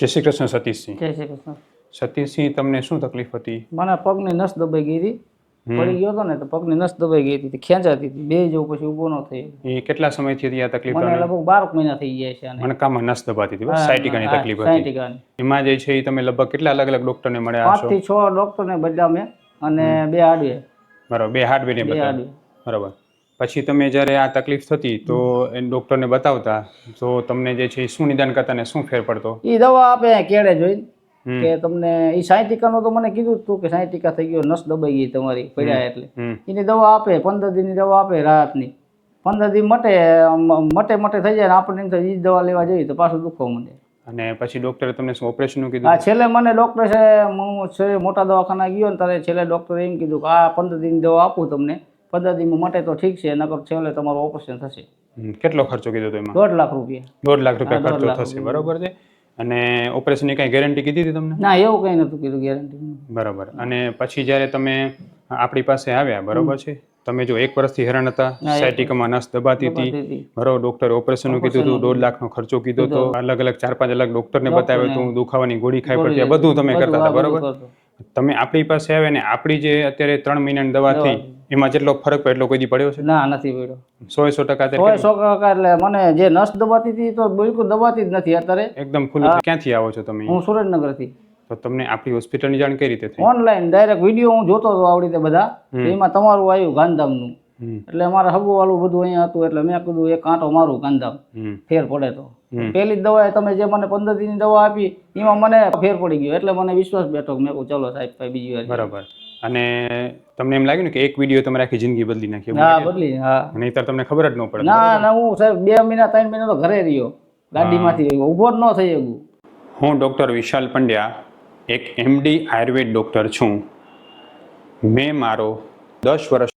જય શ્રી કૃષ્ણ સતીશસિંહ જય શ્રી કૃષ્ણ. સતીશસિંહ તમને શું તકલીફ હતી? મને પગની નસ દબાઈ ગઈ હતી. પડી ગયો હતો ને તો પગની નસ દબાઈ ગઈ હતી ખેંચાતી હતી બે જેવું પછી ઊભો ન થઈ એ કેટલા સમયથી હતી આ તકલીફ મને લગભગ બાર મહિના થઈ ગયા છે આને. મણકામાં નસ દબાતી હતી સાયટિકાની તકલીફ હતી. એમાં જે છે એ તમે લગભગ કેટલા અલગ અલગ ડોક્ટરને મળ્યા છો થી છ ડોક્ટરને બદલ્યા મેં અને બે આડવે બરાબર બે આડવે બરાબર. પછી તમે જ્યારે આ તકલીફ થતી તો એ ડોક્ટરને બતાવતા તો તમને જે છે શું નિદાન કરતા ને શું ફેર પડતો? એ દવા આપે કેળે જોઈને કે તમને એ સાયન્ટિકાનો તો મને કીધું હતું તું કે સાયન્ટિકા થઈ ગયો નસ દબાઈ ગઈ તમારી પડ્યા એટલે. એની દવા આપે પંદર દિનની દવા આપે રાહતની પંદર દિન મટે મટે મટે થઈ જાય ને આપણને એમ થાય, એ દવા લેવા જઈએ તો પાછું દુખવા માંડે. અને પછી ડોક્ટરે તમને શું ઓપરેશનનું આ કીધું? છેલ્લે મને ડૉક્ટર છે હું મોટા દવાખાના ગયો ને ત્યારે છેલ્લે ડૉક્ટરે એમ કીધું કે આ પંદર દિન દવા આપું તમને. પંદર દિનમાં મટે તો ઠીક છે નકર છેલ્લે તમારું ઓપરેશન થશે. કેટલો ખર્ચો કીધો તો એમાં દોઢ લાખ રૂપિયા. દોઢ લાખ રૂપિયા ખર્ચો થશે બરોબર છે? અને ઓપરેશનની કઈ ગેરંટી કીધી હતી તમને? ના એવું કંઈ નહોતું કીધું ગેરંટી બરાબર. અને પછી જ્યારે તમે આપણી પાસે આવ્યા બરોબર છે? તમે જો એક વર્ષથી હેરાન હતા સાયટિકામાં નસ દબાતી હતી. બરોબર ડોક્ટરે ઓપરેશનનું કીધું હતું દોઢ લાખનો ખર્ચો કીધો હતો. અલગ અલગ ચાર પાંચ અલગ ડોક્ટરને બતાવ્યું હતું દુખાવાની ગોળી ખાઈ પડતી. બધું તમે કરતા હતા બરોબર? તમે આપણી પાસે આવે ને આપણી જે અત્યારે ત્રણ મહિનાની દવા થઈ એમાં જેટલો ફરક પડ્યો એટલો કોઈ દી પડ્યો છે? ના નથી પડ્યો. સો સો ટકા સો સો ટકા એટલે મને જે નસ દબાતી હતી તો બિલકુલ દબાતી જ નથી અત્યારે. એકદમ ખુલ્લું ક્યાંથી આવો છો તમે? હું સુરેન્દ્રનગરથી. તો તમને આપણી હોસ્પિટલની જાણ કઈ રીતે થઈ. ઓનલાઈન ડાયરેક્ટ વીડિયો હું જોતો હતો આવડી રીતે બધા. એમાં તમારું આવ્યું ગાંધીધામનું એટલે અમારે હગું વાળું બધું અહીંયા હતું એટલે મેં કીધું એક કાંટો મારું ગાંધીધામ ફેર પડે તો. પેલી પહેલી દવા તમે જે મને પંદર દિનની દવા આપી એમાં મને ફેર પડી ગયો. એટલે મને વિશ્વાસ બેઠો મેં કહું ચલો સાહેબ ભાઈ બીજી વાર બરાબર. અને તમને એમ લાગ્યું ને કે એક વીડિયો તમારે આખી જિંદગી બદલી નાખી હા બદલી હા. નહીતર તમને ખબર જ ન પડે ના ના હું સાહેબ બે મહિના ત્રણ મહિના તો ઘરે રહ્યો. ગાડીમાંથી ઊભો જ ન થઈ શકું. હું ડૉક્ટર વિશાલ પંડ્યા એક એમડી આયુર્વેદ ડૉક્ટર છું. મેં મારો દસ વર્ષ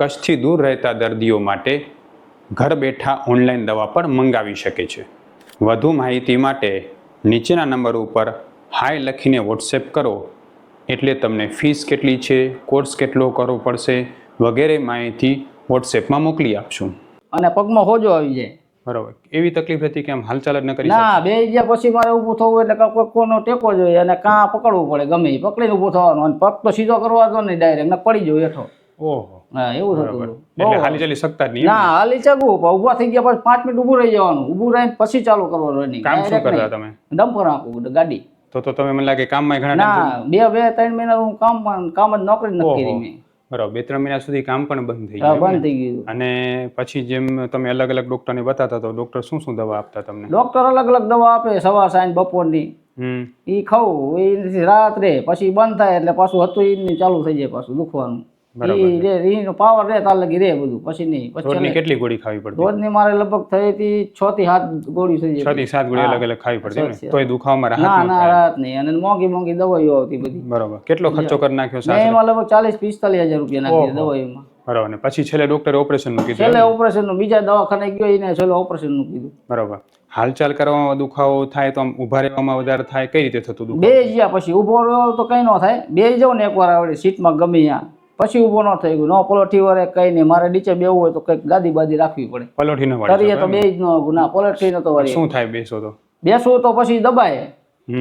કચ્છથી દૂર રહેતા દર્દીઓ માટે ઘર બેઠા ઓનલાઈન દવા પણ મંગાવી શકે છે. વધુ માહિતી માટે નીચેના નંબર ઉપર હાય લખીને વોટ્સએપ કરો. એટલે તમને ફીસ કેટલી છે કોર્સ કેટલો કરવો પડશે વગેરે માહિતી વોટ્સએપમાં મોકલી આપશું. અને પગમાં હોજો આવી જાય. બરાબર. એવી તકલીફ હતી કે આમ હાલચાલ જ ન કરી ના બે ગયા પછી મારે ઊભું થવું એટલે કોઈ કોઈનો ટેકો જોઈએ અને કાં પકડવું પડે ગમે એ પકડીને ઊભું થવાનું અને પગ તો સીધો કરવા દો નહીં ડાયરેક્ટ ને પડી જવું હેઠો. હા એવું થતું એટલે હાલી ચાલી શકતા જ નહીં ના? હાલી ચગવું ઊભા થઈ ગયા પછી પાંચ મિનિટ ઊભું રહી જવાનું. ઊભું રહીને પછી ચાલુ કરવાનું running. કામ શું કરતા તમે? ડમ્પર આંકું ગાડી. તો તો તમે મને લાગે કામમાં ઘણા ના બે બે ત્રણ મહિના હું કામ કામ જ નોકરી નથી કરી મેં. બરાબર બે ત્રણ મહિના સુધી કામ પણ બંધ થઈ ગયું બંધ થઈ ગયું. અને પછી જેમ તમે અલગ અલગ ડોક્ટરને બતાતા તો ડોક્ટર શું શું દવા આપતા તમને? ડોક્ટર અલગ અલગ દવા આપે સવાર સાંજ બપોરની. હમ. એ ખાવું એ રાત રે પછી બંધ થાય એટલે પાછું હતું ઈ ચાલુ થઈ જાય પાછું દુખવાનું. રે પાવર રે તાર લગી રે બધું. પછી નહીં પછી કેટલી ગોળી ખાવી પડતી? રોજની મારે લગભગ થઈ હતી છ થી સાત ગોળી થઈ છ થી સાત ગોળી અલગ અલગ ખાવી પડતી તોય દુખાવામાં રાહત ના ના રાત નહીં. અને મોંઘી મોંઘી દવાઈઓ આવતી બધી. બરાબર. કેટલો ખર્ચો કરી નાખ્યો સાહેબ એમાં લગભગ ચાલીસ પિસ્તાલીસ હજાર રૂપિયા નાખી દવાઈમાં બરાબર. ને પછી છેલ્લે ડોક્ટરે ઓપરેશનનું કીધું છેલ્લે ઓપરેશનનું બીજા દવાખાને ગયો એને છેલ્લે ઓપરેશનનું કીધું. બરાબર. હાલચાલ કરવામાં દુખાવો થાય તો આમ ઊભા રહેવામાં વધારે થાય? કઈ રીતે થતું બે જ્યાં પછી. ઊભો રહ્યો તો કઈ ન થાય. બે જાવ ને એકવાર આવડે. સીટમાં ગમે ત્યાં. પછી ઊભો ન થઈ ગયું. ન પલોઠી વરે કઈ નહીં. મારે નીચે બેવું હોય તો કંઈક ગાદી બાદી રાખવી પડે. પલોઠી કરીએ તો બે જ ન. પલોઠી નતો તો શું થાય બેસો તો? બેસવું તો પછી દબાય.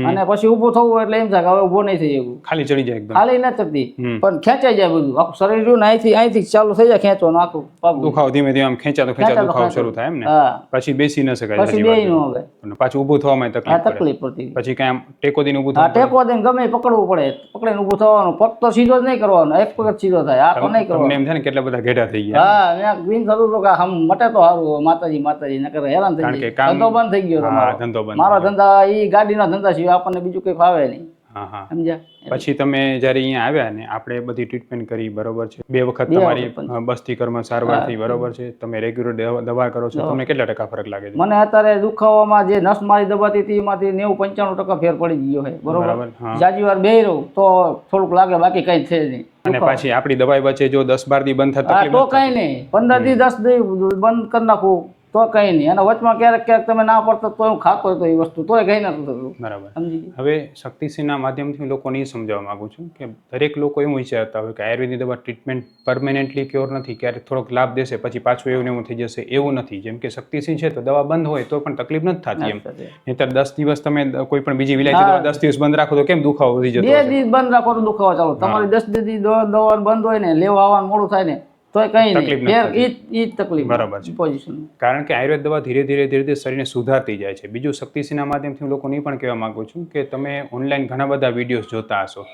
અને પછી ઊભું થવું એટલે એમ થાય કે હવે ઊભો નહીં થઈ શકું. ખાલી ચડી જાય એકદમ. ખાલી ન થતી. પણ ખેંચાઈ જાય બધું. આખું શરીર રહ્યું અહીંથી અહીંથી ચાલુ થઈ જાય ખેંચવાનું આખું પગ દુખાવો ધીમે ધીમે આમ ખેંચાતો ખેંચાતો દુખાવો શરૂ થાય એમ ને. પછી બેસી ન શકાય પછી બેસી ન હવે. અને પાછું ઊભું થવામાં તકલીફ તકલીફ પડતી પછી કાંઈ આમ ટેકો દઈને ઊભું થાય ટેકો દઈને ગમે પકડવું પડે. પકડીને ઊભું થવાનું. પગ તો સીધો જ નહીં કરવાનો. એક પગ સીધો થાય. આ તો નહીં કરવાનો. એમ થાય ને કેટલા બધા ઘેડા થઈ ગયા. હા મેં બિન થતું તો કે આમ મટે તો સારું માતાજી માતાજી. નકર હેરાન થઈ કામ- ધંધો બંધ થઈ ગયો ધંધો બંધ મારો ધંધા ઈ ગાડીના ધંધા સિવાય આપણને બીજું કંઈ ફાવે નહીં. હા હા. સમજ્યા? પછી તમે જ્યારે અહીંયા આવ્યા ને આપણે બધી ટ્રીટમેન્ટ કરી બરોબર છે? બે વખત તમારી બસ્તી કર્મ સારવાર થઈ બરોબર છે? તમે રેગ્યુલર દવા કરો છો? તમને કેટલા ટકા ફરક લાગે છે? મને અત્યારે દુખાવામાં જે નસ મારી દબાતી હતી એમાંથી નેવું પંચાણું ટકા ફેર પડી ગયો છે. બરોબર? બરાબર જાજી વાર બે રહું તો થોડુંક લાગે બાકી કઈ છે નહીં. અને પાછી આપણી દવાઈ વચ્ચે જો દસ બાર દી બંધ થતા તો કઈ નહીં. પંદરથી દસ દી બંધ કરી નાખું. તો કઈ નહીં. અને વચમાં ક્યારેક ક્યારેક તમે ના પડતો તો હું ખાતો હતો એ વસ્તુ. તોય કંઈ નથી થતું બરાબર. સમજી હવે શક્તિસિંહના માધ્યમથી હું લોકોને એ સમજાવવા માંગુ છું કે દરેક લોકો એવું વિચારતા હોય કે આયુર્વેદની દવા ટ્રીટમેન્ટ પરમેનન્ટલી ક્યોર નથી ક્યારેક થોડોક લાભ દેશે પછી પાછું એવું ને એવું થઈ જશે એવું નથી. જેમ કે શક્તિસિંહ છે તો દવા બંધ હોય તો પણ તકલીફ નથી થતી એમ. નહીંતર દસ દિવસ તમે કોઈ પણ બીજી વિલાયતી દવા દસ દિવસ બંધ રાખો તો કેમ દુખાવો વધી જતો બે દિવસ બંધ રાખો તો દુખાવો ચાલો. તમારી દસ દિવસ દવા દવા બંધ હોય ને લેવા આવવાનું મોડું થાય ને તોય કઈ નહીં. જ તકલીફ બરાબર છે. પોઝિશન કારણ કે આયુર્વેદ દવા ધીરે ધીરે ધીરે ધીરે શરીરને સુધારતી જાય છે. બીજું શક્તિસિંહના માધ્યમથી હું લોકોને પણ કહેવા માંગુ છું કે તમે ઓનલાઈન ઘણા બધા વિડીયોઝ જોતા હશો.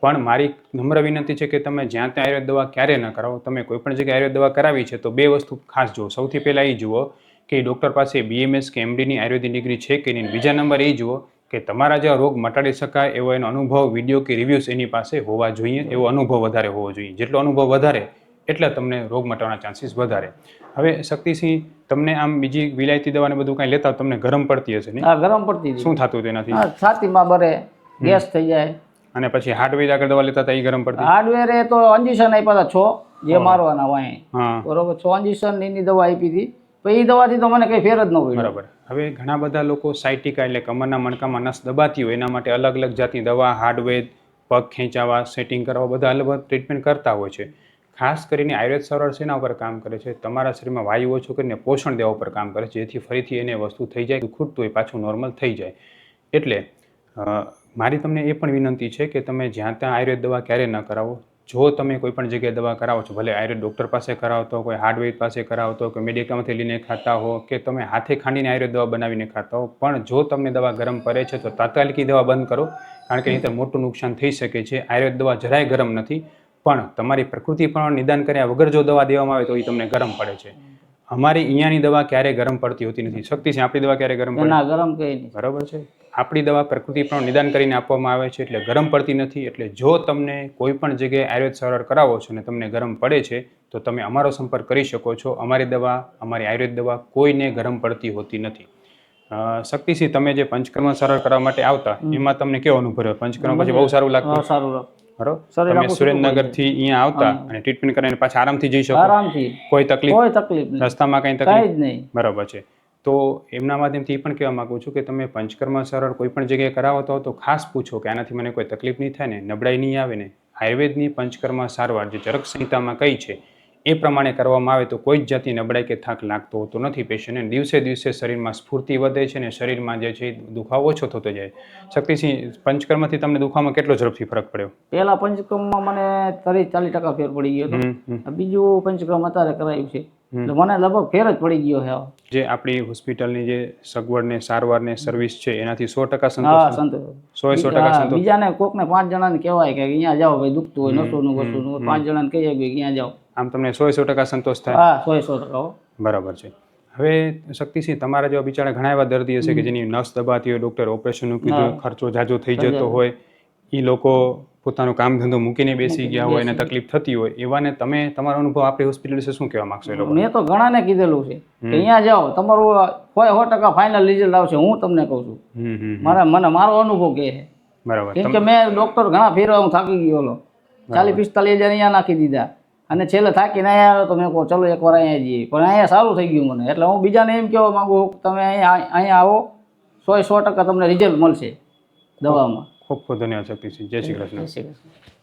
પણ મારી નમ્ર વિનંતી છે કે તમે જ્યાં ત્યાં આયુર્વેદ દવા ક્યારે ન કરાવો તમે કોઈ પણ જગ્યાએ આયુર્વેદ દવા કરાવી છે તો બે વસ્તુ ખાસ જુઓ. સૌથી પહેલાં એ જુઓ કે ડૉક્ટર પાસે બીએમએસ કે એમડીની આયુર્વેદિક ડિગ્રી છે કે નહીં. બીજા નંબર એ જુઓ કે તમારા જે રોગ મટાડી શકાય એવો એનો અનુભવ વીડિયો કે રિવ્યૂઝ એની પાસે હોવા જોઈએ. એવો અનુભવ વધારે હોવો જોઈએ. જેટલો અનુભવ વધારે એટલે તમને રોગ મટવાના ચાન્સીસ વધારે. હવે શક્તિસિંહ તમને આમ બીજી વિલાયતી દવાને બધું કાંઈ લેતા તમને ગરમ પડતી હશે નહીં? હા ગરમ પડતી હતી. શું થતું તેનાથી? હા છાતીમાં બરે ગેસ થઈ જાય. અને પછી હાર્ટવેજ આગળ દવા લેતા હતા એ ગરમ પડતી? હાર્ડવેર એ તો અંજીશન આપ્યા હતા છ જે મારવાના વાંહે હા. બરોબર છ અંજીશન એની દવા આપી હતી. તો એ દવાથી તો મને કઈ ફેર જ ન પડ્યો. બરાબર. હવે ઘણા બધા લોકો સાઇટિકા એટલે કમરના મણકામાં નસ દબાતી હોય એના માટે અલગ અલગ જાતની દવા હાર્ડવેર પગ ખેંચાવા સેટિંગ કરવા બધા અલગ અલગ ટ્રીટમેન્ટ કરતા હોય છે. ખાસ કરીને આયુર્વેદ સારવાર શેના ઉપર કામ કરે છે. તમારા શરીરમાં વાયુ ઓછો કરીને પોષણ દેવા ઉપર કામ કરે છે. જેથી ફરીથી એને વસ્તુ થઈ જાય, ખૂટતું હોય પાછું નોર્મલ થઈ જાય. એટલે મારી તમને એ પણ વિનંતી છે કે તમે જ્યાં ત્યાં આયુર્વેદ દવા ક્યારે ન કરાવો. જો તમે કોઈ પણ જગ્યાએ દવા કરાવો છો, ભલે આયુર્વેદ ડૉક્ટર પાસે કરાવતો કોઈ હાર્ડવેર પાસે કરાવતો કોઈ મેડિકલમાંથી લઈને ખાતા હો, કે તમે હાથે ખાંડીને આયુર્વેદ દવા બનાવીને ખાતા હો, પણ જો તમને દવા ગરમ પડે છે, તો તાત્કાલિક દવા બંધ કરો. કારણ કે નહીં મોટું નુકસાન થઈ શકે છે. આયુર્વેદ દવા જરાય ગરમ નથી. પણ તમારી પ્રકૃતિ પણ નિદાન કર્યા વગર જો દવા દેવામાં આવે તો એ તમને ગરમ પડે છે. અમારી અહીંયાની દવા ક્યારે ગરમ પડતી હોતી નથી. શક્તિ છે આપણી દવા ક્યારે ગરમ ના ગરમ કઈ બરાબર છે? આપણી દવા પ્રકૃતિ પણ નિદાન કરીને આપવામાં આવે છે એટલે ગરમ પડતી નથી. એટલે જો તમને કોઈ પણ જગ્યાએ આયુર્વેદ સારવાર કરાવો છો અને તમને ગરમ પડે છે તો તમે અમારો સંપર્ક કરી શકો છો. અમારી દવા અમારી આયુર્વેદ દવા કોઈને ગરમ પડતી હોતી નથી. શક્તિસિંહ તમે જે પંચકર્મ સારવાર કરવા માટે આવતા એમાં તમને કેવો અનુભવ રહ્યો? પંચકર્મ પછી બહુ સારું લાગતું? સારું રહે. બરોબર? આખું સુરેન્દ્રનગરથી અહીંયા આવતા અને ટ્રીટમેન્ટ કરીને પાછા આરામથી જઈ શકો? આરામથી. કોઈ તકલીફ? કોઈ તકલીફ રસ્તામાં કઈ તકલીફ? નહીં. બરોબર છે. તો એમના માધ્યમથી એ પણ કહેવા માગું છું કે તમે પંચકર્મ સરળ કોઈ પણ જગ્યાએ કરાવો તો તો ખાસ પૂછો કે આનાથી મને કોઈ તકલીફ નહીં થાય ને નબળાઈ નહીં આવે ને આયુર્વેદની પંચકર્મ સારવાર જે ચરક સંહિતામાં કઈ છે એ પ્રમાણે કરવામાં આવે તો કોઈ જ જાતની નબળાઈ કે થાક લાગતો હોતો નથી પેશન્ટને દિવસે દિવસે શરીરમાં સ્ફૂર્તિ વધે છે ને શરીરમાં જે છે દુખાવો ઓછો થતો જાય. શક્તિસિંહ પંચકર્મથી તમને દુખાવામાં કેટલો ઝડપથી ફરક પડ્યો? પહેલા પંચક્રમમાં મને ત્રીસ ચાલીસ ટકા ફેર પડી ગયો બીજું પંચક્રમ અત્યારે કરાયું છે. મને લગભગ ફેર જ પડી ગયો છે. જે આપણી હોસ્પિટલની જે સગવડ ને સારવાર ને સર્વિસ છે એનાથી સો ટકા સંતોષ સો સો ટકા બીજાને કોકને પાંચ જણાને કહેવાય કે અહીંયા જાઓ ભાઈ દુખતું હોય નસોનું વસુનું પાંચ જણાને કહીએ કે અહીંયા જાઓ. આમ તમને સો સો ટકા સંતોષ થાય. હા સો સો ટકા. બરાબર છે. હવે શક્તિસિંહ તમારા જેવા બિચારા ઘણા એવા દર્દી હશે કે જેની નસ દબાતી હોય ડોક્ટર ઓપરેશનનું કીધું ખર્ચો જાજો થઈ જતો હોય એ લોકો પોતાનું કામ ધંધો મૂકીને બેસી ગયા હોય અને તકલીફ થતી હોય એવાને તમે તમારો અનુભવ આપણી હોસ્પિટલ વિશે શું કહેવા માંગશો એ લોકો મેં તો ઘણાને કીધેલું છે કે અહીંયા જાઓ તમારું કોઈ સો ટકા ફાઇનલ રિઝલ્ટ આવશે હું તમને કહું છું. મારા મને મારો અનુભવ કહે છે. બરાબર. કેમ કે મેં ડોક્ટર ઘણા ફેરવા હું થાકી ગયો ચાલીસ પિસ્તાલીસ હજાર અહીંયા નાખી દીધા. અને છેલ્લે થાકીને અહીંયા આવ્યો તો મેં કહો ચલો એકવાર અહીંયા જઈએ. પણ અહીંયા સારું થઈ ગયું મને. એટલે હું બીજાને એમ કહેવા માંગુ તમે અહીંયા અહીંયા આવો સો સો ટકા તમને રિઝલ્ટ મળશે દવામાં. ખૂબ ખૂબ ધન્યવાદ શક્તિસિંહ જય શ્રી કૃષ્ણ. જય શ્રી કૃષ્ણ.